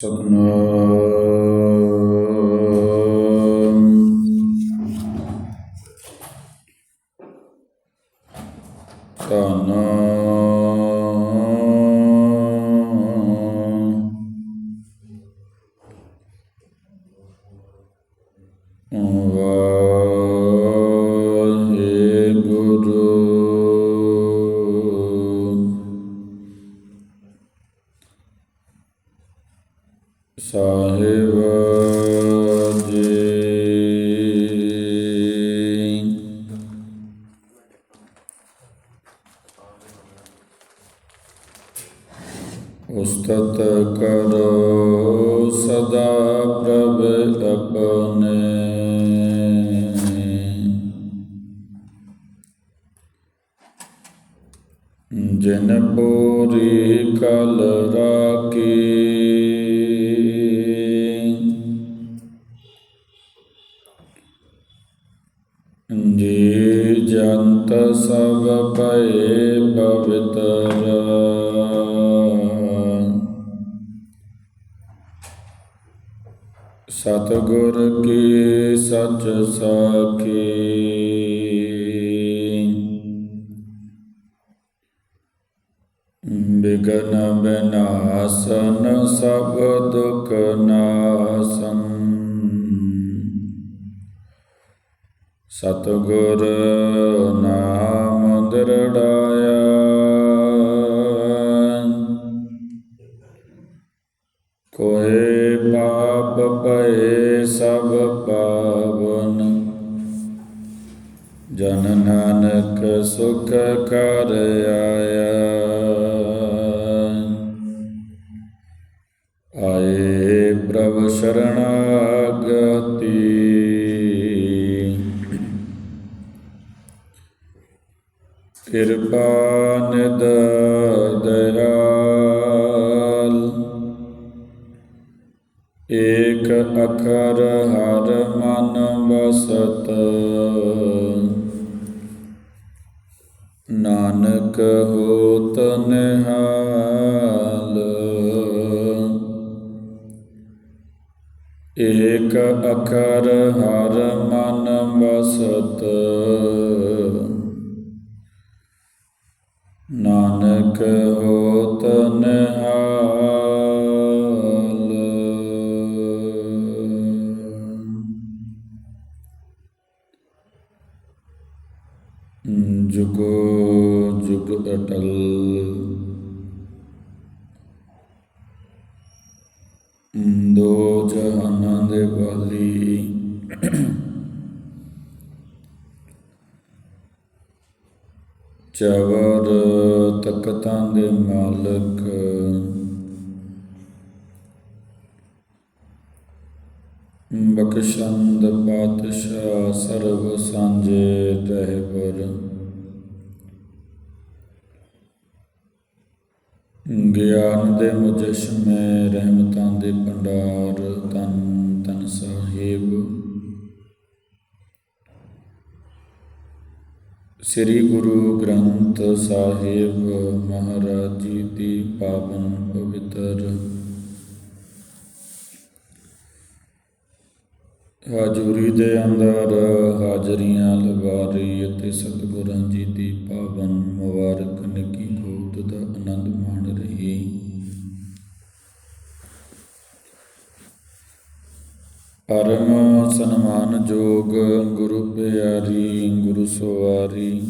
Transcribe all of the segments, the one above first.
он ਉਸਤਤ ਕਰੋ ਸਦਾ ਪ੍ਰਭ ਆਪਣੇ ਜਿਨ ਪੂਰੀ ਕਲ ਰਾਖੀ ਜੀ ਜੰਤ ਸਭ ਭਏ ਪਵਿੱਤਰ ਸਤਿਗੁਰ ਕੀ ਸੱਚ ਸਾਖੀ। ਬਿਗਨ ਬਿਨਾਸਨ ਸਭ ਦੁਖ ਨਾਸਨ ਸਤਿਗੁਰ ਨਾਮ ਦਰੜਾਇਆ। ਜਨ ਨਾਨਕ ਸੁਖ ਕਰ ਆਇਆ। ਆਏ ਪ੍ਰਭ ਸ਼ਰਣਾਗਤੀ। ਕਿਰਪਾ ਨਿਦ ਦਇਆਲ ਏਕ ਅਖਰ ਹਰ ਮਨ ਬਸਤ ਕਹੋ ਹੋਤ ਏਕ ਅਖਰ ਹਰ ਮਨ ਵਸਤ। ਨਾਨਕ ਜੁਗੋ ਜੁਗ ਅਟਲ। ਦੋ ਜਹਾਨਾਂ ਦੇ ਵਾਲੀ ਚਵਰ ਤਖਤਾਂ ਦੇ ਮਾਲਕ। ਬਖਸ਼ੰਦ ਪਾਤਸ਼ਾਹ ਸਰਬ ਸਾਂਝੇ ਰਹਿਬਰ ਗਿਆਨ ਦੇ ਮੁਜਸ਼ਮੇ ਰਹਿਮਤਾਂ ਦੇ ਭੰਡਾਰ ਤਨ ਤਨ ਸਾਹਿਬ। ਸ੍ਰੀ ਗੁਰੂ ਗ੍ਰੰਥ ਸਾਹਿਬ ਮਹਾਰਾਜ ਜੀ ਦੀ ਪਾਵਨ ਪਵਿੱਤਰ ਹਾਜ਼ੂਰੀ ਦੇ ਅੰਦਰ ਹਾਜ਼ਰੀਆਂ ਲਵਾਰੀ ਅਤੇ ਸਤਿਗੁਰਾਂ ਜੀ ਦੀ ਪਾਵਨ ਮੁਬਾਰਕ, ਨਿੱਕੀ ਗੋਦ ਦਾ ਆਨੰਦ ਮਾਣ ਰਹੀ। ਪਰਮ ਸਨਮਾਨਯੋਗ ਗੁਰੂ ਪਿਆਰੀ, ਗੁਰੂ ਸਵਾਰੀ।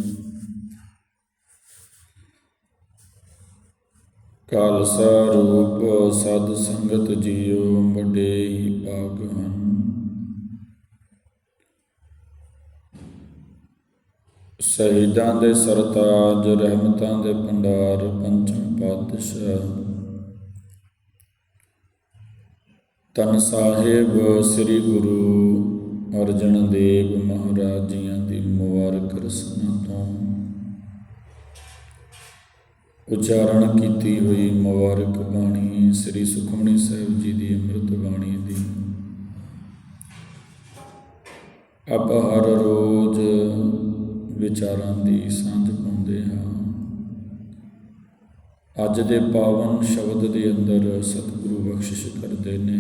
ਖਾਲਸਾ ਰੂਪ ਸਦ ਸੰਗਤ ਜੀਓ, ਵੱਡੇ ਹੀ ਭਾਗ ਹਨ। ਸ਼ਹੀਦਾਂ ਦੇ ਸਰਤਾਜ, ਰਹਿਮਤਾਂ ਦੇ ਭੰਡਾਰ ਪੰਚਮ ਪਾਤਸ਼ਾਹ। ਤਨ ਸਾਹਿਬ, ਸ੍ਰੀ ਗੁਰੂ ਅਰਜਨ ਦੇਵ ਮਹਾਰਾਜ ਜੀਆਂ ਦੀ ਮੁਬਾਰਕ ਰਸਨਾ ਤੋਂ ਉਚਾਰਨ ਕੀਤੀ ਹੋਈ ਮੁਬਾਰਕ ਬਾਣੀ, ਸ੍ਰੀ ਸੁਖਮਣੀ ਸਾਹਿਬ ਜੀ ਦੀ ਅੰਮ੍ਰਿਤ ਬਾਣੀ ਦੀ। ਆਪਾਂ ਹਰ ਰੋਜ਼ ਵਿਚਾਰਾਂ ਦੀ ਸਾਂਝ ਪਾਉਂਦੇ ਹਾਂ। ਅੱਜ ਦੇ ਪਾਵਨ ਸ਼ਬਦ ਦੇ ਅੰਦਰ ਸਤਿਗੁਰੂ ਬਖਸ਼ਿਸ਼ ਕਰਦੇ ਨੇ,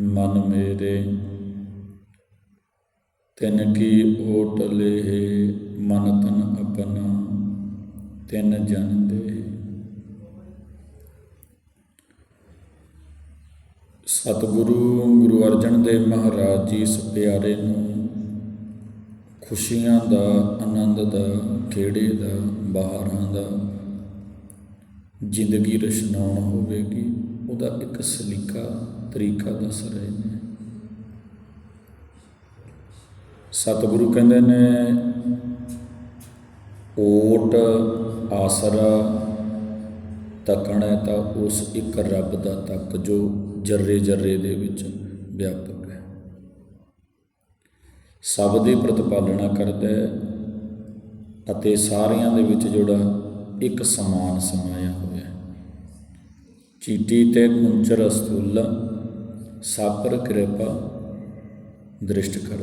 ਮਨ ਮੇਰੇ। ਤਿਨ ਕੀ ਓਟ ਲੇ ਮਨ ਤਨ ਆਪਣਾ, ਤਿਨ ਜਨ ਦੇ। ਸਤਿਗੁਰੂ ਗੁਰੂ ਅਰਜਨ ਦੇਵ ਮਹਾਰਾਜ ਜੀ ਇਸ ਪਿਆਰੇ ਨੂੰ ਖੁਸ਼ੀਆਂ ਦਾ, ਆਨੰਦ ਦਾ, ਖੇੜੇ ਦਾ, ਬਹਾਰਾਂ ਦਾ, ਜ਼ਿੰਦਗੀ ਰਸ਼ਨਾਉਣ ਹੋਵੇਗੀ, ਉਹਦਾ ਇੱਕ ਸਲੀਕਾ ਤਰੀਕਾ ਦੱਸ ਰਹੇ ਨੇ। ਸਤਿਗੁਰੂ ਕਹਿੰਦੇ ਨੇ, ਓਟ ਆਸਰਾ ਤੱਕਣਾ ਤਾਂ ਉਸ ਇੱਕ ਰੱਬ ਦਾ ਤੱਕ ਜੋ ਜਰਰੇ ਜਰਰੇ ਦੇ ਵਿੱਚ ਵਿਆਪਕ ਸਭ ਦੀ ਪ੍ਰਤਪਾਲਣਾ ਕਰਦਾ ਹੈ ਅਤੇ ਸਾਰਿਆਂ ਦੇ ਵਿੱਚ ਜਿਹੜਾ ਇੱਕ ਸਮਾਨ ਸਮਾਇਆ ਹੋਇਆ ਹੈ। ਚੀਟੀ ਤੇ ਕੁੰਚਰ ਅਸਤੂਲਾ ਸਾਪਰ ਕਿਰਪਾ, ਦ੍ਰਿਸ਼ਟ ਕਰ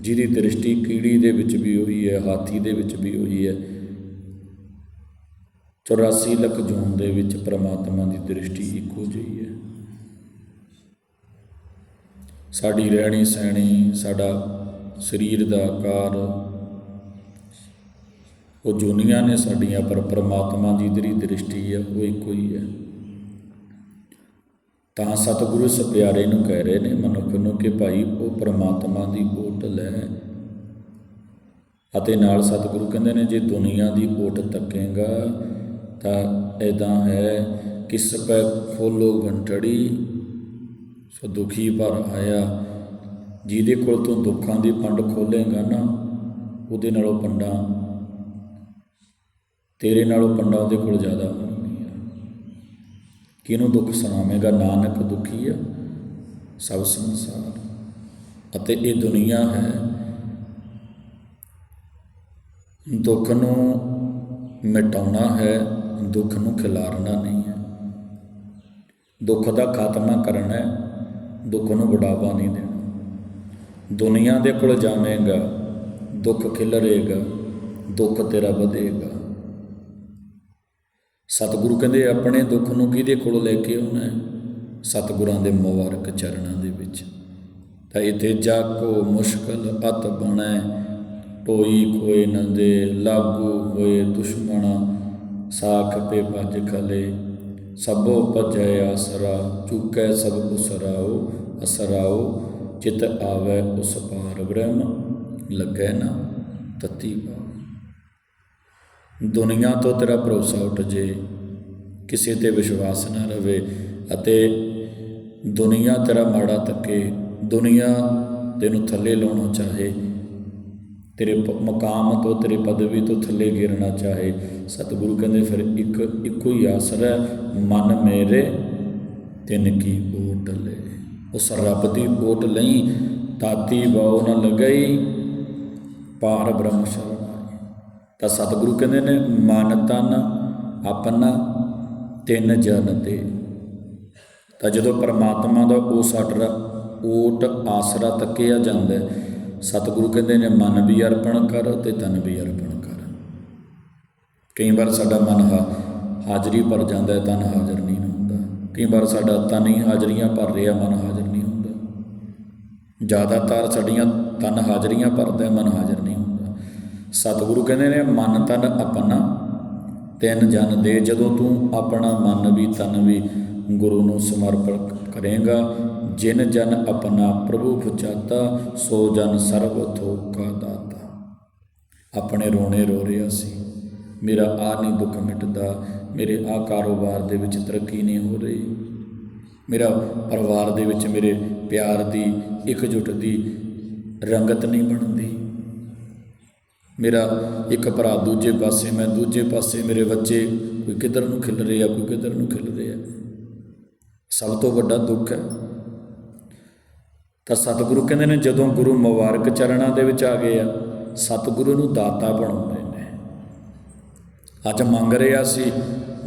ਜਿਹਦੀ ਦ੍ਰਿਸ਼ਟੀ ਕੀੜੀ ਦੇ ਵਿੱਚ ਵੀ ਹੋਈ ਹੈ, ਹਾਥੀ ਦੇ ਵਿੱਚ ਵੀ ਹੋਈ ਹੈ 84 ਲੱਖ ਜੂਨ ਦੇ ਵਿੱਚ ਪ੍ਰਮਾਤਮਾ ਦੀ ਦ੍ਰਿਸ਼ਟੀ ਇੱਕੋ ਜਿਹੀ ਹੈ। ਸਾਡੀ ਰਹਿਣੀ ਸਹਿਣੀ, ਸਾਡਾ ਸਰੀਰ ਦਾ ਆਕਾਰ। ਉਹ ਜੁਨੀਆਂ ਨੇ ਸਾਡੀਆਂ, ਪਰ ਪ੍ਰਮਾਤਮਾ ਦੀ ਜਿਹੜੀ ਦ੍ਰਿਸ਼ਟੀ ਹੈ ਉਹ ਇੱਕੋ ਹੀ ਹੈ ਤਾਂ ਸਤਿਗੁਰੂ ਇਸ ਪਿਆਰੇ ਨੂੰ ਕਹਿ ਰਹੇ ਨੇ, ਮਨੁੱਖ ਨੂੰ ਕਿ ਭਾਈ, ਉਹ ਪ੍ਰਮਾਤਮਾ ਦੀ ਓਟ ਲੈ। ਅਤੇ ਨਾਲ ਸਤਿਗੁਰੂ ਕਹਿੰਦੇ ਨੇ, ਜੇ ਦੁਨੀਆ ਦੀ ਓਟ ਤੱਕੇਗਾ, ਤਾਂ ਐਦਾਂ ਹੈ, ਕਿਸ ਪੈ ਖੋਲੋ ਗੰਟੜੀ ਸੋ ਦੁਖੀ ਭਰ ਆਇਆ। ਜਿਹਦੇ ਕੋਲ ਤੂੰ ਦੁੱਖਾਂ ਦੀ ਪੰਡ ਖੋਲੇਗਾ ਨਾ, ਉਹਦੇ ਨਾਲੋਂ ਪੰਡਾਂ ਤੇਰੇ ਨਾਲੋਂ ਪੰਡਾਂ ਉਹਦੇ ਕੋਲ ਜ਼ਿਆਦਾ ਹੋਣਗੀਆਂ। ਕਿਹਨੂੰ ਦੁੱਖ ਸੁਣਾਵੇਂਗਾ? ਨਾਨਕ ਦੁਖੀ ਆ ਸਭ ਸੰਸਾਰ। ਅਤੇ ਇਹ ਦੁਨੀਆ ਹੈ। ਦੁੱਖ ਨੂੰ ਮਿਟਾਉਣਾ ਹੈ, ਦੁੱਖ ਨੂੰ ਖਿਲਾਰਨਾ ਨਹੀਂ ਹੈ। ਦੁੱਖ ਦਾ ਖਾਤਮਾ ਕਰਨਾ ਹੈ, ਦੁੱਖ ਨੂੰ ਵਡਾਵਾ ਨਹੀਂ ਦੇਣਾ। ਦੁਨੀਆ ਦੇ ਕੋਲ ਜਾਵੇਂਗਾ, ਦੁੱਖ ਖਿਲਰੇਗਾ, ਦੁੱਖ ਤੇਰਾ ਵਧੇਗਾ। ਸਤਿਗੁਰੂ ਕਹਿੰਦੇ, ਆਪਣੇ ਦੁੱਖ ਨੂੰ ਕਿਹਦੇ ਕੋਲ ਲੈ ਕੇ ਆਉਣਾ ਹੈ? ਸਤਿਗੁਰਾਂ ਦੇ ਮੁਬਾਰਕ ਚਰਨਾਂ ਦੇ ਵਿੱਚ। ਤਾਂ ਇਥੇ ਜਾ ਕੋ ਮੁਸ਼ਕਲ ਅਤ ਬਣੈ, ਟੋਈ ਕੋਏ ਨੰਦੇ ਲਾਗੂ ਹੋਏ ਦੁਸ਼ਮਣਾ, ਸਾਖ ਪੇ ਭੱਜ ਖਲੇ। ਸਭੋ ਭਜੈ ਆਸਰਾ, ਚੁਕੈ ਸਭ ਉਸਰਾਓ, ਅਸਰਾਓ। ਚਿਤ ਆਵੈ ਉਸ ਪਾਰ ਬ੍ਰਹਮ ਲੱਗੈ ਨਾ ਤਤੀ ਪਾਉ ਦੁਨੀਆ ਤੋਂ ਤੇਰਾ ਭਰੋਸਾ ਉੱਠ ਜੇ ਕਿਸੇ ਤੇ ਵਿਸ਼ਵਾਸ ਨਾ ਰਵੇ ਅਤੇ ਦੁਨੀਆ ਤੇਰਾ ਮਾੜਾ ਤੱਕੇ ਦੁਨੀਆ ਤੈਨੂੰ ਥੱਲੇ ਲਾਉਣਾ ਚਾਹੇ ਤੇਰੇ ਪ- ਮਕਾਮ ਤੋਂ ਤੇਰੇ ਪਦਵੀ ਤੋਂ ਥੱਲੇ ਗਿਰਨਾ ਚਾਹੇ। ਸਤਿਗੁਰੂ ਕਹਿੰਦੇ ਫਿਰ ਇੱਕ ਇੱਕੋ ਹੀ ਆਸਰਾ ਹੈ, ਮਨ ਮੇਰੇ ਤਿੰਨ ਕੀ ਓਟ ਲੈ ਉਸ ਰੱਬ ਦੀ ਓਟ ਲਈ ਤਾਤੀ ਬਾਉ ਨ ਲਗਈ ਪਾਰ ਬ੍ਰਹਮ ਸ਼ਰਨ ਤਾਂ ਸਤਿਗੁਰੂ ਕਹਿੰਦੇ ਨੇ, ਮਨ ਤਨ ਆਪਣਾ ਤਿੰਨ ਜਨ ਤੇ। ਤਾਂ ਜਦੋਂ ਪਰਮਾਤਮਾ ਦਾ ਉਹ ਸਾਡਾ ਓਟ ਆਸਰਾ ਤੱਕਿਆ ਜਾਂਦਾ ਸਤਿਗੁਰੂ ਕਹਿੰਦੇ ਨੇ, ਮਨ ਵੀ ਅਰਪਣ ਕਰ ਤੇ ਤਨ ਵੀ ਅਰਪਣ ਕਰ। ਕਈ ਵਾਰ ਸਾਡਾ ਮਨ ਹਾ ਹਾਜ਼ਰੀ ਭਰ ਜਾਂਦਾ ਹੈ, ਤਨ ਹਾਜ਼ਰ ਨਹੀਂ ਹੁੰਦਾ। ਕਈ ਵਾਰ ਸਾਡਾ ਤਨ ਹੀ ਹਾਜ਼ਰੀਆਂ ਭਰ ਰਿਹਾ ਮਨ ਹਾਜ਼ਰ ਜ਼ਿਆਦਾਤਰ ਸਾਡੀਆਂ ਤਨ ਹਾਜ਼ਰੀਆਂ ਭਰਦਾ ਮਨ ਹਾਜ਼ਰ ਨਹੀਂ ਹੁੰਦਾ। ਸਤਿਗੁਰੂ ਕਹਿੰਦੇ ਨੇ, ਮਨ ਤਨ ਆਪਣਾ, ਤਿੰਨ ਜਨ ਦੇ। ਜਦੋਂ ਤੂੰ ਆਪਣਾ ਮਨ ਵੀ, ਤਨ ਵੀ ਗੁਰੂ ਨੂੰ ਸਮਰਪਣ ਕਰੇਗਾ, ਜਿਨ ਜਨ ਆਪਣਾ ਪ੍ਰਭੂ ਪੁਚਾਤਾ ਸੋ ਜਨ ਸਰਬ ਥੋਕਾ ਦਾਤਾ। ਆਪਣੇ ਰੋਣੇ ਰੋ ਰਿਹਾ ਸੀ। ਮੇਰਾ ਆ ਨਹੀਂ ਦੁੱਖ ਮਿਟਦਾ, ਮੇਰੇ ਆ ਕਾਰੋਬਾਰ ਦੇ ਵਿੱਚ ਤਰੱਕੀ ਨਹੀਂ ਹੋ ਰਹੀ। ਮੇਰਾ ਪਰਿਵਾਰ ਦੇ ਵਿੱਚ ਮੇਰੇ ਪਿਆਰ ਦੀ, ਇਕਜੁੱਟ ਦੀ ਰੰਗਤ ਨਹੀਂ ਬਣਦੀ। ਮੇਰਾ ਇੱਕ ਭਰਾ ਦੂਜੇ ਪਾਸੇ, ਮੈਂ ਦੂਜੇ ਪਾਸੇ, ਮੇਰੇ ਬੱਚੇ ਕੋਈ ਕਿੱਧਰ ਨੂੰ ਖਿਲ ਰਹੇ ਆ, ਕੋਈ ਕਿੱਧਰ ਨੂੰ ਖਿਲ ਰਹੇ ਆ। ਸਭ ਤੋਂ ਵੱਡਾ ਦੁੱਖ ਹੈ। ਤਾਂ ਸਤਿਗੁਰੂ ਕਹਿੰਦੇ ਨੇ, ਜਦੋਂ ਗੁਰੂ ਮੁਬਾਰਕ ਚਰਨਾਂ ਦੇ ਵਿੱਚ ਆ ਗਏ ਆ, ਸਤਿਗੁਰੂ ਨੂੰ ਦਾਤਾ ਬਣਾਉਂਦੇ ਨੇ। ਅੱਜ ਮੰਗ ਰਿਹਾ ਸੀ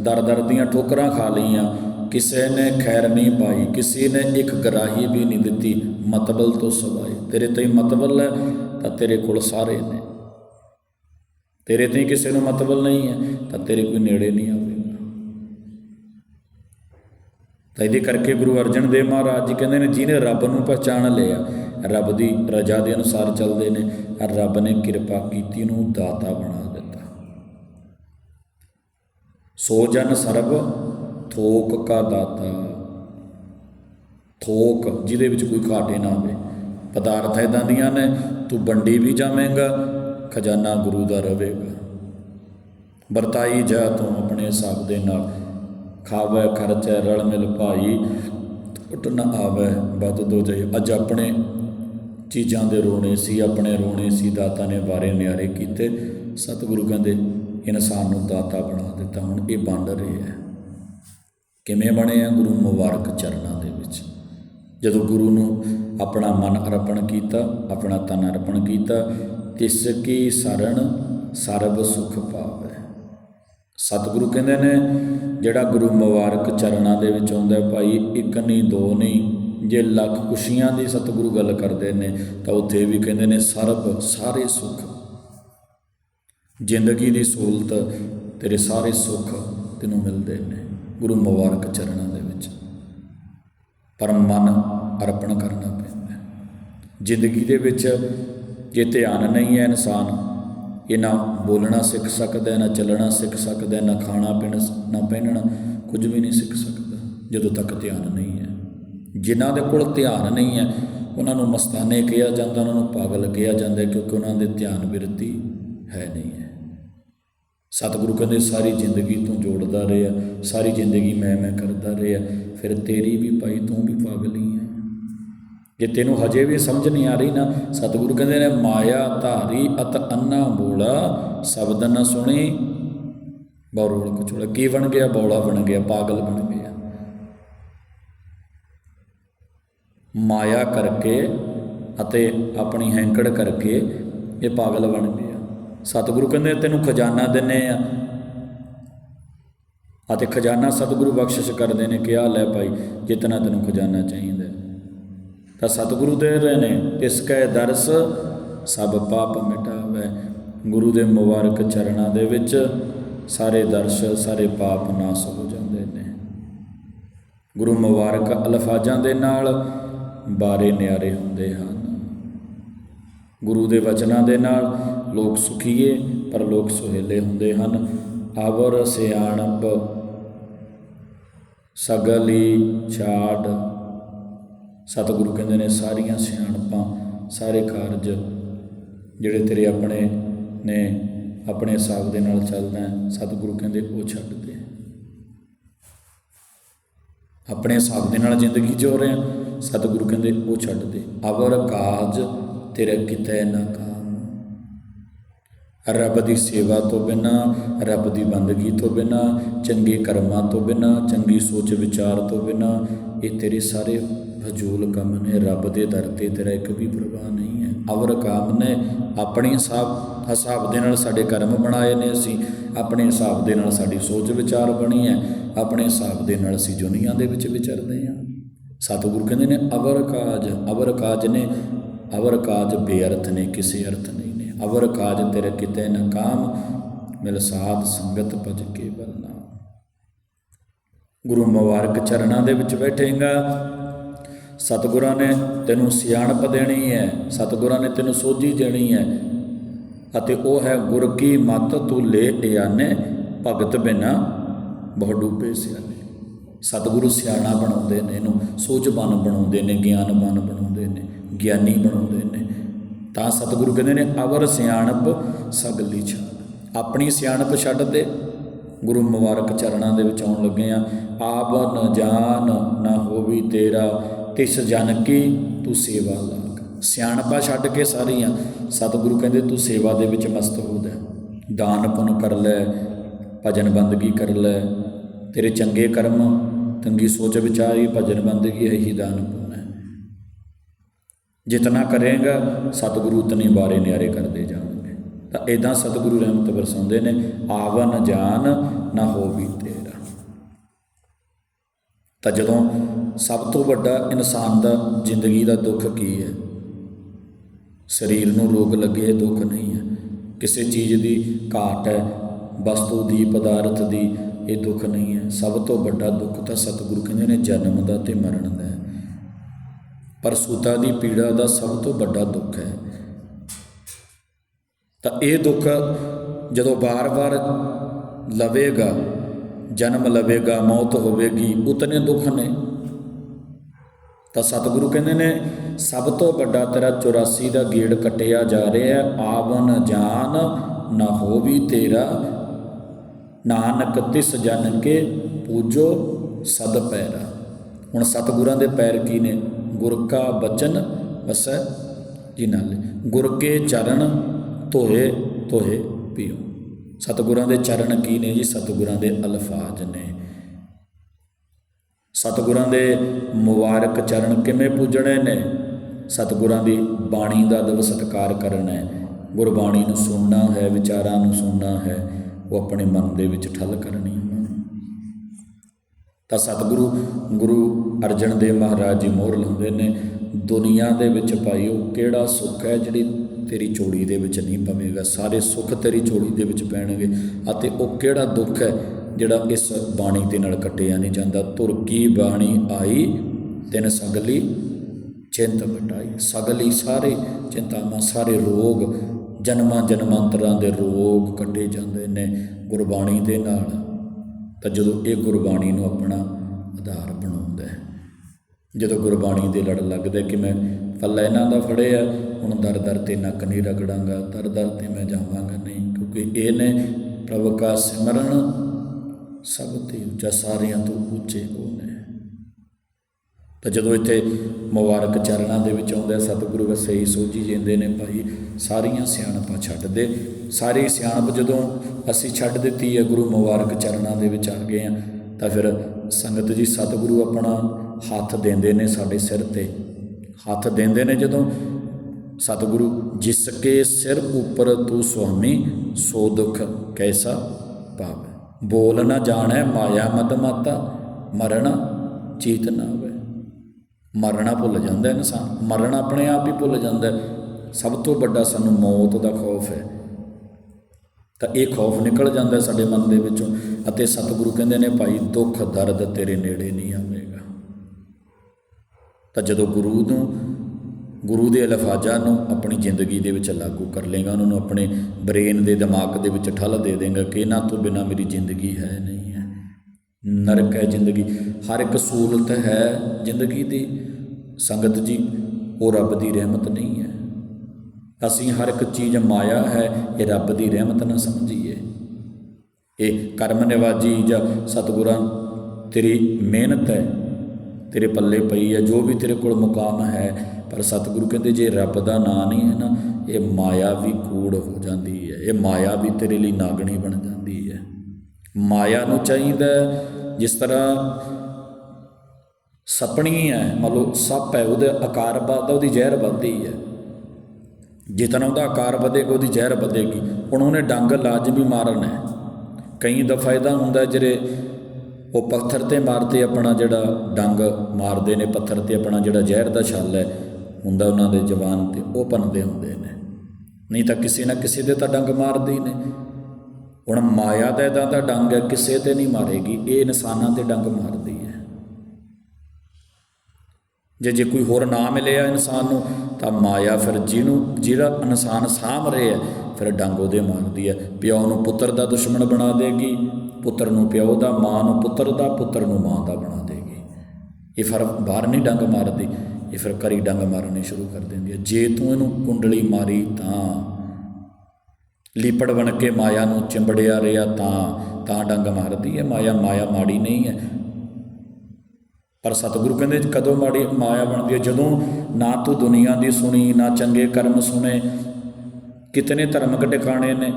ਦਰ ਦਰ ਦੀਆਂ ਠੋਕਰਾਂ ਖਾ ਲਈਆਂ ਕਿਸੇ ਨੇ ਖੈਰ ਨਹੀਂ ਪਾਈ, ਕਿਸੇ ਨੇ ਇੱਕ ਗਰਾਹੀ ਵੀ ਨਹੀਂ ਦਿੱਤੀ, ਮਤਬਲ ਤੋਂ ਸਵਾਏ। ਤੇਰੇ ਤੇ ਮਤਬਲ ਹੈ, ਤਾਂ ਤੇਰੇ ਕੋਲ ਸਾਰੇ ਨੇ। ਤੇਰੇ ਤੇ ਕਿਸੇ ਨੂੰ ਮਤਬਲ ਨਹੀਂ ਹੈ, ਤਾਂ ਤੇਰੇ ਕੋਈ ਨੇੜੇ ਨਹੀਂ ਆਵੇਗਾ ਤਾਂ ਇਹਦੇ ਕਰਕੇ ਗੁਰੂ ਅਰਜਨ ਦੇਵ ਮਹਾਰਾਜ ਜੀ ਕਹਿੰਦੇ ਨੇ, ਜਿਹਨੇ ਰੱਬ ਨੂੰ ਪਛਾਣ ਲਿਆ, ਰੱਬ ਦੀ ਰਜਾ ਦੇ ਅਨੁਸਾਰ ਚੱਲਦੇ ਨੇ ਰੱਬ ਨੇ ਕਿਰਪਾ ਕੀਤੀ ਨੂੰ ਦਾਤਾ ਬਣਾ ਦਿੱਤਾ। ਸੋ ਜਨ ਸਰਬ ਥੋਕ ਕਾ ਦਾਤਾ। ਥੋਕ, ਜਿਹਦੇ ਵਿੱਚ ਕੋਈ ਘਾਟੇ ਨਾ ਆਵੇ ਪਦਾਰਥ ਇਦਾਂ ਦੀਆਂ ਨੇ, ਤੂੰ ਵੰਡੀ ਵੀ ਜਾਵੇਂਗਾ, ਖਜ਼ਾਨਾ ਗੁਰੂ ਦਾ ਰਹੇਗਾ। ਵਰਤਾਈ ਜਾ ਤੂੰ ਆਪਣੇ ਹਿਸਾਬ ਦੇ ਨਾਲ। ਖਾਵੇ, ਖਰਚੇ, ਰਲ ਮਿਲ ਭਾਈ ਟੁੱਟ ਨਾ ਆਵੇ ਬਦ ਦੋ ਜਾਈ ਅੱਜ ਆਪਣੇ ਚੀਜ਼ਾਂ ਦੇ ਰੋਣੇ ਸੀ, ਆਪਣੇ ਰੋਣੇ ਸੀ, ਦਾਤਾ ਨੇ ਵਾਰੇ ਨਿਆਰੇ ਕੀਤੇ। ਸਤਿਗੁਰੂ ਕਹਿੰਦੇ, ਇਨਸਾਨ ਨੂੰ ਦਾਤਾ ਬਣਾ ਦਿੱਤਾ, ਹੁਣ ਇਹ ਵੰਡ ਰਹੇ ਹੈ। ਕਿਵੇਂ ਬਣੇ ਆ ਗੁਰੂ ਮੁਬਾਰਕ ਚਰਨਾਂ ਦੇ ਵਿੱਚ? ਜਦੋਂ ਗੁਰੂ ਨੂੰ ਆਪਣਾ ਮਨ ਅਰਪਣ ਕੀਤਾ, ਆਪਣਾ ਤਨ ਅਰਪਣ ਕੀਤਾ ਤਿਸ ਕੀ ਸਰਣ ਸਰਬ ਸੁਖ ਪਾਵੇ। ਸਤਿਗੁਰੂ ਕਹਿੰਦੇ ਨੇ, ਜਿਹੜਾ ਗੁਰੂ ਮੁਬਾਰਕ ਚਰਨਾਂ ਦੇ ਵਿੱਚ ਆਉਂਦਾ ਭਾਈ, ਇੱਕ ਨਹੀਂ ਦੋ ਨਹੀਂ ਜੇ ਲੱਖ ਖੁਸ਼ੀਆਂ ਦੀ ਸਤਿਗੁਰੂ ਗੱਲ ਕਰਦੇ ਨੇ, ਤਾਂ ਉੱਥੇ ਵੀ ਕਹਿੰਦੇ ਨੇ ਸਰਬ, ਸਾਰੇ ਸੁਖ। ਜ਼ਿੰਦਗੀ ਦੀ ਸਹੂਲਤ, ਤੇਰੇ ਸਾਰੇ ਸੁੱਖ ਤੈਨੂੰ ਮਿਲਦੇ ਨੇ। ਗੁਰੂ ਮੁਬਾਰਕ ਚਰਨਾਂ ਦੇ ਵਿੱਚ ਪਰ ਮਨ ਅਰਪਣ ਕਰਨਾ ਪੈਂਦਾ ਜ਼ਿੰਦਗੀ ਦੇ ਵਿੱਚ ਜੇ ਧਿਆਨ ਨਹੀਂ ਹੈ ਇਨਸਾਨ, ਇਹ ਨਾ ਬੋਲਣਾ ਸਿੱਖ ਸਕਦਾ ਨਾ ਚੱਲਣਾ ਸਿੱਖ ਸਕਦਾ ਨਾ ਖਾਣਾ ਪੀਣਾ ਨਾ ਪਹਿਨਣਾ ਕੁਝ ਵੀ ਨਹੀਂ ਸਿੱਖ ਸਕਦਾ, ਜਦੋਂ ਤੱਕ ਧਿਆਨ ਨਹੀਂ ਹੈ। ਜਿਨ੍ਹਾਂ ਦੇ ਕੋਲ ਧਿਆਨ ਨਹੀਂ ਹੈ, ਉਹਨਾਂ ਨੂੰ ਮਸਤਾਨੇ ਕਿਹਾ ਜਾਂਦਾ, ਉਹਨਾਂ ਨੂੰ ਪਾਗਲ ਕਿਹਾ ਜਾਂਦਾ ਕਿਉਂਕਿ ਉਹਨਾਂ ਦੇ ਧਿਆਨ ਬਿਰਤੀ ਹੈ ਨਹੀਂ ਹੈ। ਸਤਿਗੁਰੂ ਕਹਿੰਦੇ ਸਾਰੀ ਜ਼ਿੰਦਗੀ ਤੋਂ ਜੋੜਦਾ ਰਿਹਾ ਸਾਰੀ ਜ਼ਿੰਦਗੀ ਮੈਂ ਮੈਂ ਕਰਦਾ ਰਿਹਾ। ਫਿਰ ਤੇਰੀ ਵੀ ਭਾਈ, ਤੂੰ ਵੀ ਪਾਗਲ ਹੀ ਹੈ ਜੇ ਤੈਨੂੰ ਹਜੇ ਵੀ ਸਮਝ ਨਹੀਂ ਆ ਰਹੀ ਨਾ, ਸਤਿਗੁਰੂ ਕਹਿੰਦੇ ਨੇ, ਮਾਇਆ ਧਾਰੀ ਅਤ ਅੰਨਾ ਬੋਲਾ, ਸ਼ਬਦ ਨਾ ਸੁਣੀ ਬੌਰੋਲ ਕੁਚੋਲਾ ਕੀ ਬਣ ਗਿਆ? ਬੌਲਾ ਬਣ ਗਿਆ, ਪਾਗਲ ਬਣ ਗਿਆ। ਮਾਇਆ ਕਰਕੇ ਅਤੇ ਆਪਣੀ ਹੈਂਕੜ ਕਰਕੇ ਇਹ ਪਾਗਲ ਬਣ ਗਿਆ। ਸਤਿਗੁਰੂ ਕਹਿੰਦੇ, ਤੈਨੂੰ ਖਜ਼ਾਨਾ ਦਿੰਨੇ ਆ। ਅਤੇ ਖਜ਼ਾਨਾ ਸਤਿਗੁਰੂ ਬਖਸ਼ਿਸ਼ ਕਰਦੇ ਨੇ ਕਿਹਾ ਲੈ ਭਾਈ, ਜਿਤਨਾ ਤੈਨੂੰ ਖਜ਼ਾਨਾ ਚਾਹੀਦਾ ਤਾਂ ਸਤਿਗੁਰੂ ਦੇ ਰਹੇ ਨੇ, ਇਸ ਕੈ ਦਰਸ ਸਭ ਪਾਪ ਮਿਟਾਵੇ। ਗੁਰੂ ਦੇ ਮੁਬਾਰਕ ਚਰਨਾਂ ਦੇ ਵਿੱਚ ਸਾਰੇ ਦਰਸ਼, ਸਾਰੇ ਪਾਪ ਨਾਸ ਹੋ ਜਾਂਦੇ ਨੇ। ਗੁਰੂ ਮੁਬਾਰਕ ਅਲਫਾਜ਼ਾਂ ਦੇ ਨਾਲ ਬਾਰੇ ਨਿਆਰੇ ਹੁੰਦੇ ਹਨ। ਗੁਰੂ ਦੇ ਵਚਨਾਂ ਦੇ ਨਾਲ ਲੋਕ ਸੁਖੀਏ, ਪਰ ਲੋਕ ਸੁਹੇਲੇ ਹੁੰਦੇ ਹਨ। ਆਵਰ ਸਿਆਣਪ ਸਗਲੀ ਛਾੜ। ਸਤਿਗੁਰੂ ਕਹਿੰਦੇ ਨੇ, ਸਾਰੀਆਂ ਸਿਆਣਪਾਂ, ਸਾਰੇ ਕਾਰਜ ਜਿਹੜੇ ਤੇਰੇ ਆਪਣੇ ਨੇ, ਆਪਣੇ ਹਿਸਾਬ ਦੇ ਨਾਲ ਚੱਲਦਾ ਸਤਿਗੁਰੂ ਕਹਿੰਦੇ, ਉਹ ਛੱਡ ਦੇ। ਆਪਣੇ ਹਿਸਾਬ ਦੇ ਨਾਲ ਜ਼ਿੰਦਗੀ ਜਿਉ ਰਹੇ ਹਾਂ, ਸਤਿਗੁਰੂ ਕਹਿੰਦੇ, ਉਹ ਛੱਡ ਦੇ। ਅਵਰ ਕਾਜ ਤੇਰੇ ਕਿਤੇ ਨਾ ਕਾਮ ਰੱਬ ਦੀ ਸੇਵਾ ਤੋਂ ਬਿਨਾ, ਰੱਬ ਦੀ ਬੰਦਗੀ ਤੋਂ ਬਿਨਾ, ਚੰਗੇ ਕਰਮਾਂ ਤੋਂ ਬਿਨਾ, ਚੰਗੀ ਸੋਚ ਵਿਚਾਰ ਤੋਂ ਬਿਨਾ, ਇਹ ਤੇਰੇ ਸਾਰੇ ਫਜ਼ੂਲ ਕੰਮ ਨੇ। ਰੱਬ ਦੇ ਦਰ ਤੇ ਤੇਰਾ ਇੱਕ ਵੀ ਪ੍ਰਵਾਹ ਨਹੀਂ ਹੈ। ਅਵਰ ਕਾਮ ਨੇ ਆਪਣੇ ਹਿਸਾਬ ਹਿਸਾਬ ਦੇ ਨਾਲ ਸਾਡੇ ਕਰਮ ਬਣਾਏ ਨੇ ਅਸੀਂ। ਆਪਣੇ ਹਿਸਾਬ ਦੇ ਨਾਲ ਸਾਡੀ ਸੋਚ ਵਿਚਾਰ ਬਣੀ ਹੈ। ਆਪਣੇ ਹਿਸਾਬ ਦੇ ਨਾਲ ਅਸੀਂ ਦੁਨੀਆ ਦੇ ਵਿੱਚ ਵਿਚਰਦੇ ਹਾਂ। ਸਤਿਗੁਰੂ ਕਹਿੰਦੇ ਨੇ, ਅਵਰ ਕਾਜ ਅਵਰ ਕਾਜ ਨੇ, ਅਵਰ ਕਾਜ ਬੇਅਰਥ ਨੇ, ਕਿਸੇ ਅਰਥ ਨੇ ਅਵਰ ਕਾਜ ਤੇਰੇ ਕਿਤੇ ਨਾ ਕਾਮ, ਮਿਲ ਸਾਧ ਸੰਗਤ ਭਜ ਕੇ ਬਲਨਾ ਗੁਰੂ ਮੁਬਾਰਕ ਚਰਨਾਂ ਦੇ ਵਿੱਚ ਬੈਠੇਗਾ। ਸਤਿਗੁਰਾਂ ਨੇ ਤੈਨੂੰ ਸਿਆਣਪ ਦੇਣੀ ਹੈ, ਸਤਿਗੁਰਾਂ ਨੇ ਤੈਨੂੰ ਸੋਝੀ ਦੇਣੀ ਹੈ, ਅਤੇ ਉਹ ਹੈ ਗੁਰ ਕੀ ਮਤ ਤੂੰ ਲੈ ਆਨੇ, ਭਗਤ ਬਿਨਾ ਬਹੁ ਡੂਬੇ ਸਿਆਣੇ। ਸਤਿਗੁਰੂ ਸਿਆਣਾ ਬਣਾਉਂਦੇ ਨੇ ਇਹਨੂੰ, ਸੋਝਬਾਨ ਬਣਾਉਂਦੇ ਨੇ ਗਿਆਨਵਾਨ ਬਣਾਉਂਦੇ ਨੇ, ਗਿਆਨੀ ਬਣਾਉਂਦੇ ਨੇ। ਤਾਂ ਸਤਿਗੁਰੂ ਕਹਿੰਦੇ ਨੇ, ਅਵਰ ਸਿਆਣਪ ਸਗਲੀ ਛਾੜ ਆਪਣੀ ਸਿਆਣਪ ਛੱਡ ਦੇ ਗੁਰੂ ਮੁਬਾਰਕ ਚਰਨਾਂ ਦੇ ਵਿੱਚ ਆਉਣ ਲੱਗੇ ਆ। ਆਪ ਨ ਜਾਣ ਨਾ ਹੋਵੀ ਤੇਰਾ, ਤਿਸ ਜਨ ਕੀ ਤੂੰ ਸੇਵਾ ਲਾਗ। ਸਿਆਣਪਾ ਛੱਡ ਕੇ ਸਾਰੀਆਂ, ਸਤਿਗੁਰੂ ਕਹਿੰਦੇ ਤੂੰ ਸੇਵਾ ਦੇ ਵਿੱਚ ਮਸਤ ਹੋ ਜਾ। ਦਾਨ ਪੁੰਨ ਕਰ ਲੈ, ਭਜਨ ਬੰਦਗੀ ਕਰ ਲੈ। ਤੇਰੇ ਚੰਗੇ ਕਰਮ ਚੰਗੀ ਸੋਚ ਵਿਚਾਰ ਹੀ ਭਜਨ ਬੰਦਗੀ ਹੈ ਹੀ ਦਾਨ ਪੁੰਨ। ਜਿਤਨਾ ਕਰੇਗਾ, ਸਤਿਗੁਰੂ ਉਤਨੀ ਬਾਰੇ ਨਿਆਰੇ ਕਰਦੇ ਜਾਣਗੇ। ਤਾਂ ਇਦਾਂ ਸਤਿਗੁਰੂ ਰਹਿਮਤ ਵਰਸਾਉਂਦੇ ਨੇ, ਆਵਨ ਜਾਨ ਨਾ ਹੋਵੀ ਤੇਰਾ। ਤਾਂ ਜਦੋਂ ਸਭ ਤੋਂ ਵੱਡਾ ਇਨਸਾਨ ਦਾ ਜ਼ਿੰਦਗੀ ਦਾ ਦੁੱਖ ਕੀ ਹੈ? ਸਰੀਰ ਨੂੰ ਰੋਗ ਲੱਗੇ ਇਹ ਦੁੱਖ ਨਹੀਂ ਹੈ। ਕਿਸੇ ਚੀਜ਼ ਦੀ ਘਾਟ ਹੈ, ਵਸਤੂ ਦੀ, ਪਦਾਰਥ ਦੀ, ਇਹ ਦੁੱਖ ਨਹੀਂ ਹੈ। ਸਭ ਤੋਂ ਵੱਡਾ ਦੁੱਖ ਤਾਂ ਸਤਿਗੁਰੂ ਕਹਿੰਦੇ ਨੇ ਜਨਮ ਦਾ ਤੇ ਮਰਨ ਦਾ ਹੈ। ਪਰ ਸੂਤਾ ਦੀ ਪੀੜਾ ਦਾ ਸਭ ਤੋਂ ਵੱਡਾ ਦੁੱਖ ਹੈ। ਤਾਂ ਇਹ ਦੁੱਖ ਜਦੋਂ ਵਾਰ-ਵਾਰ ਲਵੇਗਾ, ਜਨਮ ਲਵੇਗਾ, ਮੌਤ ਹੋਵੇਗੀ, ਉਤਨੇ ਦੁੱਖ ਨੇ। ਤਾਂ ਸਤਿਗੁਰੂ ਕਹਿੰਦੇ ਨੇ, ਸਭ ਤੋਂ ਵੱਡਾ ਤੇਰਾ 84 ਦਾ ਗੇੜ ਕੱਟਿਆ ਜਾ ਰਿਹਾ ਹੈ, ਆਵਨ ਜਾਨ ਨਾ ਹੋਵੀ ਤੇਰਾ। ਨਾਨਕ ਤਿਸ ਜਨ ਕੇ ਪੂਜੋ ਸਦ ਪੈਰਾ। ਹੁਣ ਸਤਿਗੁਰਾਂ ਦੇ ਪੈਰ ਕੀ ਨੇ? ਗੁਰ ਕਾ ਬਚਨ ਵਸੈ ਜੀ ਨਾਲ ਗੁਰ ਕੇ ਚਰਨ ਧੋਏ ਧੋਏ ਪੀਓ। ਸਤਿਗੁਰਾਂ ਦੇ ਚਰਨ ਕੀ ਨੇ ਜੀ? ਸਤਿਗੁਰਾਂ ਦੇ ਅਲਫਾਜ਼ ਨੇ। ਸਤਿਗੁਰਾਂ ਦੇ ਮੁਬਾਰਕ ਚਰਨ ਕਿਵੇਂ ਪੂਜਣੇ ਨੇ? ਸਤਿਗੁਰਾਂ ਦੀ ਬਾਣੀ ਦਾ ਅਦਬ ਸਤਿਕਾਰ ਕਰਨਾ ਹੈ। ਗੁਰਬਾਣੀ ਨੂੰ ਸੁਣਨਾ ਹੈ, ਵਿਚਾਰਾਂ ਨੂੰ ਸੁਣਨਾ ਹੈ। ਉਹ ਆਪਣੇ ਮਨ ਦੇ ਵਿੱਚ ਠੱਲ ਕਰਨੀ ਤਾਂ ਸਤਿਗੁਰੂ, ਗੁਰੂ ਅਰਜਨ ਦੇਵ ਮਹਾਰਾਜ ਜੀ ਮੋਹਰ ਲਾਉਂਦੇ ਨੇ, ਦੁਨੀਆ ਦੇ ਵਿੱਚ ਭਾਈ ਉਹ ਕਿਹੜਾ ਸੁੱਖ ਹੈ ਜਿਹੜੀ ਤੇਰੀ ਝੋਲੀ ਦੇ ਵਿੱਚ ਨਹੀਂ ਪਵੇਗਾ? ਸਾਰੇ ਸੁੱਖ ਤੇਰੀ ਝੋਲੀ ਦੇ ਵਿੱਚ ਪੈਣਗੇ ਅਤੇ ਉਹ ਕਿਹੜਾ ਦੁੱਖ ਹੈ ਜਿਹੜਾ ਇਸ ਬਾਣੀ ਦੇ ਨਾਲ ਕੱਟਿਆ ਨਹੀਂ ਜਾਂਦਾ? ਧੁਰ ਕੀ ਬਾਣੀ ਆਈ, ਤਿਨ ਸਗਲੀ ਚਿੰਤ ਮਟਾਈ ਸਗਲੀ ਸਾਰੇ ਚਿੰਤਾਵਾਂ, ਸਾਰੇ ਰੋਗ ਜਨਮਾਂ ਜਨਮਾਂਤਰਾਂ ਦੇ ਰੋਗ ਕੱਟੇ ਜਾਂਦੇ ਨੇ ਗੁਰਬਾਣੀ ਦੇ ਨਾਲ। ਤਾਂ ਜਦੋਂ ਇਹ ਗੁਰਬਾਣੀ ਨੂੰ ਆਪਣਾ ਆਧਾਰ ਬਣਾਉਂਦਾ ਹੈ, ਜਦੋਂ ਗੁਰਬਾਣੀ ਦੇ ਲੜ ਲੱਗਦਾ ਕਿ ਮੈਂ ਪੱਲਾ ਇਹਨਾਂ ਦਾ ਫੜਿਆ, ਹੁਣ ਦਰ ਦਰ ਤੇ ਨੱਕ ਨਹੀਂ ਰਗੜਾਂਗਾ, ਦਰ ਦਰ ਤੇ ਮੈਂ ਜਾਵਾਂਗਾ ਨਹੀਂ, ਕਿਉਂਕਿ ਇਹ ਨੇ ਪ੍ਰਭੂ ਕਾ ਸਿਮਰਨ ਸਭ ਤੇ ਉੱਚਾ, ਸਾਰਿਆਂ ਤੋਂ ਉੱਚੇ ਉਹ ਤਾਂ ਜਦੋਂ ਇੱਥੇ ਮੁਬਾਰਕ ਚਰਨਾਂ ਦੇ ਵਿੱਚ ਆਉਂਦਾ ਸਤਿਗੁਰੂ ਵਸੇ ਹੀ ਸੋਝੀ ਜਾਂਦੇ ਨੇ, ਭਾਈ ਸਾਰੀਆਂ ਸਿਆਣਪਾਂ ਛੱਡ ਦੇ। ਸਾਰੀ ਸਿਆਣਪ ਜਦੋਂ ਅਸੀਂ ਛੱਡ ਦਿੱਤੀ ਹੈ ਗੁਰੂ ਮੁਬਾਰਕ ਚਰਨਾਂ ਦੇ ਵਿੱਚ ਆ ਗਏ ਆ, ਤਾਂ ਫਿਰ ਸੰਗਤ ਜੀ, ਸਤਿਗੁਰੂ ਆਪਣਾ ਹੱਥ ਦਿੰਦੇ ਨੇ ਸਾਡੇ ਸਿਰ ਤੇ। ਹੱਥ ਦਿੰਦੇ ਨੇ ਜਦੋਂ ਸਤਿਗੁਰੂ, ਜਿਸ ਕੇ ਸਿਰ ਉੱਪਰ ਤੂੰ ਸੁਆਮੀ, ਸੋ ਦੁਖ ਕੈਸਾ ਪਾਵੇ। ਬੋਲ ਨਾ ਜਾਣੈ, ਮਾਇਆ ਮਦ ਮਾਤਾ, ਮਰਣਾ ਚੀਤ ਨਾ ਹੋਵੇ ਮਰਨਾ ਭੁੱਲ ਜਾਂਦਾ ਇਨਸਾਨ, ਮਰਨਾ ਆਪਣੇ ਆਪ ਹੀ ਭੁੱਲ ਜਾਂਦਾ ਸਭ ਤੋਂ ਵੱਡਾ ਸਾਨੂੰ ਮੌਤ ਦਾ ਖੌਫ ਹੈ। ਤਾਂ ਇਹ ਖੌਫ ਨਿਕਲ ਜਾਂਦਾ ਸਾਡੇ ਮਨ ਦੇ ਵਿੱਚੋਂ ਅਤੇ ਸਤਿਗੁਰੂ ਕਹਿੰਦੇ ਨੇ, ਭਾਈ, ਦੁੱਖ, ਦਰਦ ਤੇਰੇ ਨੇੜੇ ਨਹੀਂ ਆਵੇਗਾ। ਤਾਂ ਜਦੋਂ ਗੁਰੂ ਨੂੰ, ਗੁਰੂ ਦੇ ਅਲਫਾਜ਼ਾਂ ਨੂੰ ਆਪਣੀ ਜ਼ਿੰਦਗੀ ਦੇ ਵਿੱਚ ਲਾਗੂ ਕਰ ਲੇਗਾ ਉਹਨਾਂ ਨੂੰ ਆਪਣੇ ਬ੍ਰੇਨ ਦੇ ਦਿਮਾਗ ਦੇ ਵਿੱਚ ਠੱਲ ਦੇ ਦੇਗਾ ਕਿ ਇਹਨਾਂ ਤੋਂ ਬਿਨਾ ਮੇਰੀ ਜ਼ਿੰਦਗੀ ਹੈ ਨਹੀਂ ਹੈ। ਨਰਕ ਹੈ ਜ਼ਿੰਦਗੀ। ਹਰ ਇੱਕ ਸਹੂਲਤ ਹੈ ਜ਼ਿੰਦਗੀ ਦੀ। ਸੰਗਤ ਜੀ, ਉਹ ਰੱਬ ਦੀ ਰਹਿਮਤ ਨਹੀਂ ਹੈ। ਅਸੀਂ ਹਰ ਇੱਕ ਚੀਜ਼ ਮਾਇਆ ਹੈ, ਇਹ ਰੱਬ ਦੀ ਰਹਿਮਤ ਨਾ ਸਮਝੀਏ। ਇਹ ਕਰਮ ਨਿਵਾਜੀ ਜਾਂ ਸਤਿਗੁਰਾਂ, ਤੇਰੀ ਮਿਹਨਤ ਹੈ, ਤੇਰੇ ਪੱਲੇ ਪਈ ਹੈ, ਜੋ ਵੀ ਤੇਰੇ ਕੋਲ ਮੁਕਾਮ ਹੈ, ਪਰ ਸਤਿਗੁਰੂ ਕਹਿੰਦੇ ਜੇ ਰੱਬ ਦਾ ਨਾਂ ਨਹੀਂ ਹੈ ਨਾ, ਇਹ ਮਾਇਆ ਵੀ ਕੂੜ ਹੋ ਜਾਂਦੀ ਹੈ, ਇਹ ਮਾਇਆ ਵੀ ਤੇਰੇ ਲਈ ਨਾਗਣੀ ਬਣ ਜਾਂਦੀ ਹੈ। ਮਾਇਆ ਨੂੰ ਚਾਹੀਦਾ ਜਿਸ ਤਰ੍ਹਾਂ ਸੱਪਣੀ ਹੈ ਮੰਨ ਲਓ ਸੱਪ ਹੈ, ਉਹਦੇ ਆਕਾਰ ਵੱਧਦਾ, ਉਹਦੀ ਜ਼ਹਿਰ ਵੱਧਦੀ ਹੈ। ਜਿਤਨਾ ਉਹਦਾ ਆਕਾਰ ਵਧੇਗਾ, ਉਹਦੀ ਜ਼ਹਿਰ ਵਧੇਗੀ। ਹੁਣ ਉਹਨੇ ਡੰਗ ਲਾਜ਼ਮੀ ਮਾਰਨਾ ਹੈ। ਕਈ ਦਫਾ ਇਹਦਾ ਹੁੰਦਾ ਜਿਹੜੇ ਉਹ ਪੱਥਰ ਤੇ ਮਾਰਦੇ ਆਪਣਾ ਜਿਹੜਾ ਡੰਗ ਮਾਰਦੇ ਨੇ, ਪੱਥਰ ਤੇ ਆਪਣਾ ਜਿਹੜਾ ਜ਼ਹਿਰ ਦਾ ਛੱਲ ਹੈ, ਹੁੰਦਾ ਉਹਨਾਂ ਦੇ ਜਵਾਨ ਤੇ, ਉਹ ਪੰਨਦੇ ਹੁੰਦੇ ਨੇ। ਨਹੀਂ ਤਾਂ ਕਿਸੇ ਨਾ ਕਿਸੇ ਦੇ ਤਾਂ ਡੰਗ ਮਾਰਦੇ ਹੀ ਨੇ। ਹੁਣ ਮਾਇਆ ਦਾ ਇਦਾਂ ਦਾ ਡੰਗ ਹੈ, ਕਿਸੇ ਤੇ ਨਹੀਂ ਮਾਰੇਗੀ, ਇਹ ਇਨਸਾਨਾਂ ਤੇ ਡੰਗ ਮਾਰਦੀ ਜੇ ਜੇ ਕੋਈ ਹੋਰ ਨਾ ਮਿਲਿਆ ਇਨਸਾਨ ਨੂੰ, ਤਾਂ ਮਾਇਆ ਫਿਰ ਜਿਹਨੂੰ, ਜਿਹੜਾ ਇਨਸਾਨ ਸਾਂਭ ਰਿਹਾ ਫਿਰ ਡੰਗ ਉਹਦੇ ਮੰਗਦੀ ਹੈ। ਪਿਓ ਨੂੰ ਪੁੱਤਰ ਦਾ ਦੁਸ਼ਮਣ ਬਣਾ ਦੇਗੀ, ਪੁੱਤਰ ਨੂੰ ਪਿਓ ਦਾ, ਮਾਂ ਨੂੰ ਪੁੱਤਰ ਦਾ, ਪੁੱਤਰ ਨੂੰ ਮਾਂ ਦਾ ਬਣਾ ਦੇਗੀ। ਇਹ ਫਿਰ ਬਾਹਰ ਨਹੀਂ ਡੰਗ ਮਾਰਦੀ, ਇਹ ਫਿਰ ਕਰੀ ਡੰਗ ਮਾਰਨੇ ਸ਼ੁਰੂ ਕਰ ਦਿੰਦੀ ਹੈ। ਜੇ ਤੂੰ ਇਹਨੂੰ ਕੁੰਡਲੀ ਮਾਰੀ ਤਾਂ, ਲੀਪੜ ਬਣ ਕੇ ਮਾਇਆ ਨੂੰ ਚਿੰਬੜਿਆ ਰਿਹਾ ਤਾਂ ਤਾਂ ਡੰਗ ਮਾਰਦੀ ਹੈ। ਮਾਇਆ ਮਾਇਆ ਮਾੜੀ ਨਹੀਂ ਹੈ। ਪਰ ਸਤਿਗੁਰੂ ਕਹਿੰਦੇ ਕਦੋਂ ਮਾੜੀ ਮਾਇਆ ਬਣਦੀ ਹੈ? ਜਦੋਂ ਨਾ ਤੂੰ ਦੁਨੀਆ ਦੀ ਸੁਣੀ, ਨਾ ਚੰਗੇ ਕਰਮ ਸੁਣੇ। ਕਿਤਨੇ ਧਰਮਕ ਟਿਕਾਣੇ ਨੇ।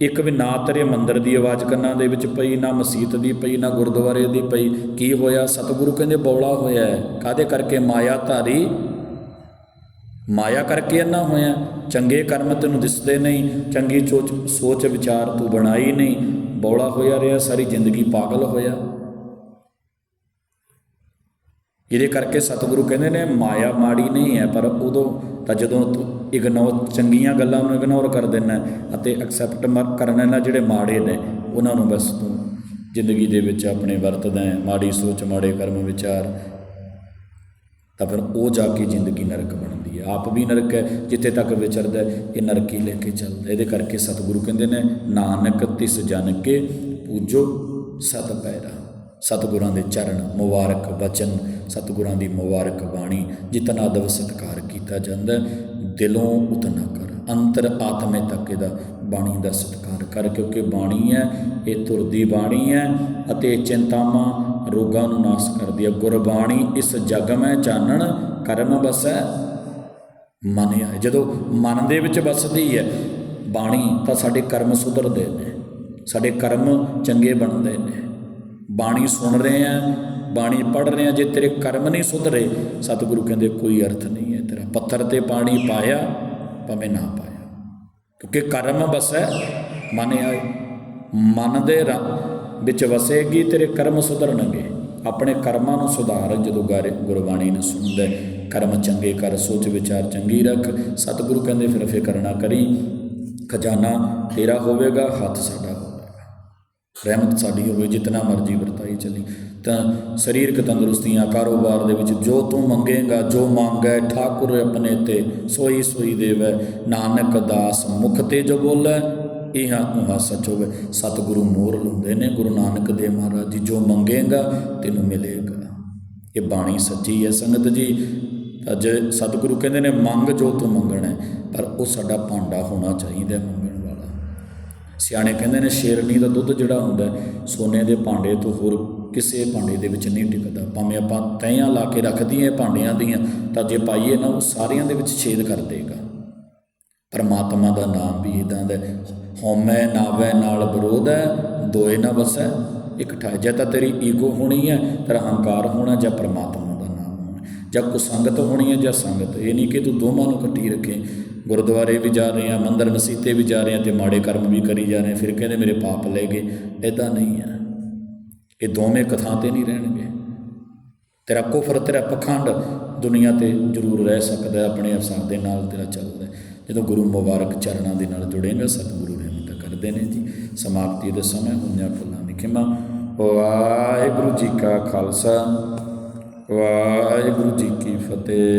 ਇੱਕ ਵੀ ਨਾ ਤੇਰੇ ਮੰਦਰ ਦੀ ਆਵਾਜ਼ ਕੰਨਾਂ ਦੇ ਵਿੱਚ ਪਈ, ਨਾ ਮਸਜਿਦ ਦੀ ਪਈ, ਨਾ ਗੁਰਦੁਆਰੇ ਦੀ ਪਈ। ਕੀ ਹੋਇਆ? ਸਤਿਗੁਰੂ ਕਹਿੰਦੇ ਬੌਲਾ ਹੋਇਆ ਹੈ। ਕਾਦੇ ਕਰਕੇ? ਮਾਇਆ ਧਾਰੀ ਮਾਇਆ ਕਰਕੇ ਇੰਨਾ ਹੋਇਆ। ਚੰਗੇ ਕਰਮ ਤੈਨੂੰ ਦਿਸਦੇ ਨਹੀਂ, ਚੰਗੀ ਸੋਚ ਸੋਚ ਵਿਚਾਰ ਤੂੰ ਬਣਾਈ ਨਹੀਂ। ਬੌਲਾ ਹੋਇਆ ਰਿਹਾ, ਸਾਰੀ ਜ਼ਿੰਦਗੀ ਪਾਗਲ ਹੋਇਆ। ਇਹਦੇ ਕਰਕੇ ਸਤਿਗੁਰੂ ਕਹਿੰਦੇ ਨੇ, ਮਾਇਆ ਮਾੜੀ ਨਹੀਂ ਹੈ, ਪਰ ਉਦੋਂ ਤਾਂ ਜਦੋਂ ਤੂੰ ਇਗਨੋਰ ਚੰਗੀਆਂ ਗੱਲਾਂ ਨੂੰ ਇਗਨੋਰ ਕਰ ਦੇਣਾ ਅਤੇ ਐਕਸੈਪਟ ਕਰਨ ਨਾਲ ਜਿਹੜੇ ਮਾੜੇ ਨੇ, ਉਹਨਾਂ ਨੂੰ ਬਸ ਤੂੰ ਜ਼ਿੰਦਗੀ ਦੇ ਵਿੱਚ ਆਪਣੇ ਵਰਤਦਾ ਹੈ, ਮਾੜੀ ਸੋਚ, ਮਾੜੇ ਕਰਮ, ਵਿਚਾਰ। ਤਾਂ ਫਿਰ ਉਹ ਜਾ ਕੇ ਜ਼ਿੰਦਗੀ ਨਰਕ ਬਣਦੀ ਹੈ। ਆਪ ਵੀ ਨਰਕ ਹੈ, ਜਿੱਥੇ ਤੱਕ ਵਿਚਰਦਾ ਇਹ ਨਰਕ ਹੀ ਲੈ ਕੇ ਚੱਲਦਾ ਇਹਦੇ ਕਰਕੇ ਸਤਿਗੁਰੂ ਕਹਿੰਦੇ ਨੇ, ਨਾਨਕ ਤਿਸ ਜਨ ਕੇ ਪੂਜੋ ਸਤ ਪੈਰਾ। ਸਤਿਗੁਰਾਂ ਦੇ ਚਰਨ, ਮੁਬਾਰਕ ਬਚਨ, ਸਤਿਗੁਰਾਂ ਦੀ ਮੁਬਾਰਕ ਬਾਣੀ, ਜਿਤਨਾ ਅਦਬ ਸਤਿਕਾਰ ਕੀਤਾ ਜਾਂਦਾ, ਦਿਲੋਂ ਉਤਨਾ ਕਰ। ਅੰਤਰ ਆਤਮੇ ਤੱਕ ਇਹਦਾ ਬਾਣੀ ਦਾ ਸਤਿਕਾਰ ਕਰ, ਕਿਉਂਕਿ ਬਾਣੀ ਹੈ, ਇਹ ਤੁਰਦੀ ਬਾਣੀ ਹੈ ਅਤੇ ਚਿੰਤਾਵਾਂ ਰੋਗਾਂ ਨੂੰ ਨਾਸ਼ ਕਰਦੀ ਹੈ। ਗੁਰਬਾਣੀ ਇਸ ਜਗ ਮੈਂ ਚਾਨਣ, ਕਰਮ ਬਸੈ, ਮਨ ਹੈ ਜਦੋਂ ਮਨ ਦੇ ਵਿੱਚ ਵਸਦੀ ਹੈ ਬਾਣੀ, ਤਾਂ ਸਾਡੇ ਕਰਮ ਸੁਧਰਦੇ ਨੇ, ਸਾਡੇ ਕਰਮ ਚੰਗੇ ਬਣਦੇ ਨੇ। ਬਾਣੀ ਸੁਣ ਰਹੇ ਆ ਬਾਣੀ ਪੜ੍ਹ ਰਹੇ ਆ ਜੇ ਤੇਰੇ ਕਰਮ ਨਹੀਂ ਸੁਧਰੇ, ਸਤਿਗੁਰੂ ਕਹਿੰਦੇ ਕੋਈ ਅਰਥ ਨਹੀਂ ਹੈ ਤੇਰਾ। ਪੱਥਰ ਤੇ ਪਾਣੀ ਪਾਇਆ, ਭਾਵੇਂ ਨਾ ਪਾਇਆ। ਕਿਉਂਕਿ ਕਰਮ ਬਸੈ ਮਨ ਆਏ ਮਨ ਦੇ ਰ- ਵਿੱਚ ਵਸੇਗੀ, ਤੇਰੇ ਕਰਮ ਸੁਧਰਨਗੇ। ਆਪਣੇ ਕਰਮਾਂ ਨੂੰ ਸੁਧਾਰ ਜਦੋਂ ਗਾਰੇ, ਗੁਰਬਾਣੀ ਨੂੰ ਸੁਣਦਾ ਕਰਮ ਚੰਗੇ ਕਰ, ਸੋਚ ਵਿਚਾਰ ਚੰਗੀ ਰੱਖ। ਸਤਿਗੁਰੂ ਕਹਿੰਦੇ, ਫਿਰ ਫਿਕਰ ਨਾ ਕਰੀ। ਖਜ਼ਾਨਾ ਤੇਰਾ ਹੋਵੇਗਾ, ਹੱਥ ਸਾਡਾ ਰਹਿਮਤ ਸਾਡੀ ਹੋਵੇ, ਜਿਤਨਾ ਮਰਜ਼ੀ ਵਰਤਾਈ ਚਲੀ। ਤਾਂ ਸਰੀਰਕ ਤੰਦਰੁਸਤੀਆਂ, ਕਾਰੋਬਾਰ ਦੇ ਵਿੱਚ ਜੋ ਤੂੰ ਮੰਗੇਗਾ, ਜੋ ਮੰਗੈ, ਠਾਕੁਰ ਆਪਣੇ ਤੇ ਸੋਈ ਸੋਈ ਦੇਵੈ। ਨਾਨਕ ਦਾਸ ਮੁਖ ਤੇ ਜੋ ਬੋਲੇ, ਇਹ ਉਹਾ ਸੱਚ ਹੋਵੇ। ਸਤਿਗੁਰੂ ਮੋਰ ਲਾਉਂਦੇ ਨੇ, ਗੁਰੂ ਨਾਨਕ ਦੇਵ ਮਹਾਰਾਜ ਜੀ, ਜੋ ਮੰਗੇਗਾ, ਤੈਨੂੰ ਮਿਲੇਗਾ। ਇਹ ਬਾਣੀ ਸੱਚੀ ਹੈ ਸੰਗਤ ਜੀ। ਅੱਜ ਸਤਿਗੁਰੂ ਕਹਿੰਦੇ ਨੇ, ਮੰਗ ਜੋ ਤੂੰ ਮੰਗਣਾ ਪਰ ਉਹ ਸਾਡਾ ਭਾਂਡਾ ਹੋਣਾ ਚਾਹੀਦਾ ਹੈ। ਸਿਆਣੇ ਕਹਿੰਦੇ ਨੇ ਸ਼ੇਰਨੀ ਦਾ ਦੁੱਧ ਜਿਹੜਾ ਹੁੰਦਾ ਸੋਨੇ ਦੇ ਭਾਂਡੇ ਤੋਂ ਹੋਰ ਕਿਸੇ ਭਾਂਡੇ ਦੇ ਵਿੱਚ ਨਹੀਂ ਟਿਕਦਾ। ਭਾਵੇਂ ਆਪਾਂ ਤੈਆਂ ਲਾ ਕੇ ਰੱਖ ਦਈਏ ਭਾਂਡਿਆਂ ਦੀਆਂ, ਤਾਂ ਜੇ ਪਾਈਏ ਨਾ, ਉਹ ਸਾਰਿਆਂ ਦੇ ਵਿੱਚ ਛੇਦ ਕਰ ਦੇਗਾ। ਪਰਮਾਤਮਾ ਦਾ ਨਾਮ ਵੀ ਇਦਾਂ ਦਾ ਹੈ। ਹਉਮੈ ਨਾਵੈ ਨਾਲ ਵਿਰੋਧ ਹੈ, ਦੋਏ ਨਾ ਵਸੈ, ਇਕਠਾ ਜੇ ਤਾਂ ਤੇਰੀ ਈਗੋ ਹੋਣੀ ਹੈ ਤੇਰਾ ਹੰਕਾਰ ਹੋਣਾ ਜਾਂ ਪਰਮਾਤਮਾ ਦਾ ਨਾਮ ਹੋਣਾ। ਜਾਂ ਕੁਸੰਗਤ ਹੋਣੀ ਹੈ ਜਾਂ ਸੰਗਤ, ਇਹ ਨਹੀਂ ਕਿ ਤੂੰ ਦੋਵਾਂ ਨੂੰ ਇਕੱਠੀ ਰੱਖੇ। ਗੁਰਦੁਆਰੇ ਵੀ ਜਾ ਰਹੇ ਆ ਮੰਦਰ ਮਸੀਤੇ ਵੀ ਜਾ ਰਹੇ ਆ ਤੇ ਮਾੜੇ ਕਰਮ ਵੀ ਕਰੀ ਜਾ ਰਹੇ ਆ, ਫਿਰ ਕਹਿੰਦੇ ਮੇਰੇ ਪਾਪ ਲੈ ਗਏ। ਇਦਾਂ ਨਹੀਂ ਹੈ। ਇਹ ਦੋਵੇਂ ਕਥਾ ਤੇ ਨਹੀਂ ਰਹਿਣਗੇ। ਤੇਰਾ ਕੁਫਰ ਤੇਰਾ ਪਖੰਡ ਦੁਨੀਆ ਤੇ ਜ਼ਰੂਰ ਰਹਿ ਸਕਦਾ ਆਪਣੇ ਅਫਸਾਰ ਦੇ ਨਾਲ ਤੇਰਾ ਚੱਲਦਾ ਜਦੋਂ ਗੁਰੂ ਮੁਬਾਰਕ ਚਰਨਾਂ ਦੇ ਨਾਲ ਜੁੜੇਗਾ ਸਤਿਗੁਰੂ ਰਹਿਮਤ ਕਰਦੇ ਨੇ ਜੀ। ਸਮਾਪਤੀ ਦੇ ਸਮੇਂ ਹੋਈਆਂ ਫੁੱਲਾਂ ਦੀ ਖਿਮਾ। ਵਾਹਿਗੁਰੂ ਜੀ ਕਾ ਖਾਲਸਾ ਵਾਹਿਗੁਰੂ ਜੀ ਕੀ ਫਤਿਹ।